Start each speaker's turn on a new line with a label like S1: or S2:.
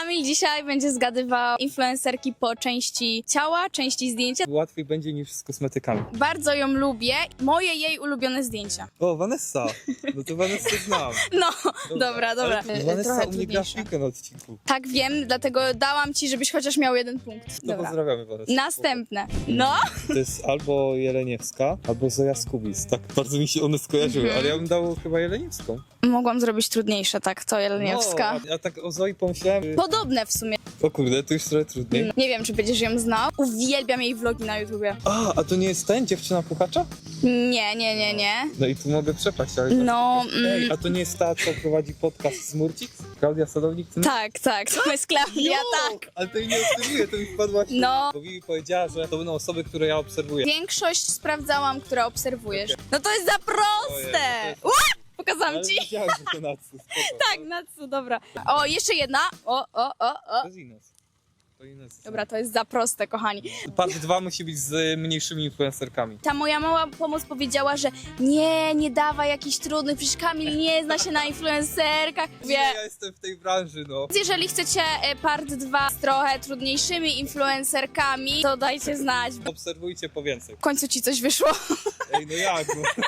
S1: Kamil dzisiaj będzie zgadywał influencerki po części ciała, części zdjęcia.
S2: Łatwiej będzie niż z kosmetykami.
S1: Bardzo ją lubię. Moje jej ulubione zdjęcia.
S2: O, Vanessa! No to Vanessa znam.
S1: No, dobra, dobra.
S2: Ale Vanessa u mnie gra w
S1: trudniejsze.
S2: piłkę na odcinku.
S1: Tak wiem, dlatego dałam ci, żebyś chociaż miał jeden punkt.
S2: To
S1: Dobra.
S2: pozdrawiamy Vanessa.
S1: Następne. No,
S2: To jest albo Jeleniewska, albo Zoja Skubis. Tak bardzo mi się one skojarzyły,
S1: Mhm.
S2: ale ja bym dał chyba Jeleniewską.
S1: mogłam zrobić trudniejsze, tak, to Jeleniewska.
S2: No, a, a tak o Zoi pomyślałem, y,
S1: Podobne w sumie.
S2: o kurde, to już trochę trudniej.
S1: Nie wiem, czy będziesz ją znał. Uwielbiam jej vlogi na YouTubie.
S2: A, a to nie jest ten, dziewczyna puchacza?
S1: Nie, nie, nie, nie.
S2: No i tu mogę przepaść, ale...
S1: No,
S2: Ej,
S1: mm,
S2: a to nie jest ta, co prowadzi podcast z Murcik? Klaudia Sadownik? Ty...
S1: tak, tak, to jest Klaudia, tak.
S2: Ale to jej nie obserwuję, to mi wpadła się.
S1: No.
S2: Bo powiedziała, że to będą osoby, które ja obserwuję.
S1: Większość sprawdzałam, które obserwujesz. No to jest za proste!
S2: Ojej, to
S1: Ua! Pokazałam ci.
S2: wiedziałem, że to Natsu, spoko.
S1: Tak, Natsu, dobra. O, jeszcze jedna. O, o, o, o.
S2: To jest Ines. To Ines.
S1: Dobra, to jest za proste, kochani.
S2: Part 2 musi być z mniejszymi influencerkami.
S1: Ta moja mała pomoc powiedziała, że nie, nie dawaj jakichś trudnych, przecież Kamil nie zna się na influencerkach. Wie.
S2: ja jestem w tej branży, no.
S1: Więc Jeżeli chcecie e, part 2 z trochę trudniejszymi influencerkami, to dajcie znać.
S2: Obserwujcie po więcej.
S1: W końcu ci coś wyszło.
S2: Ej, no jak, no.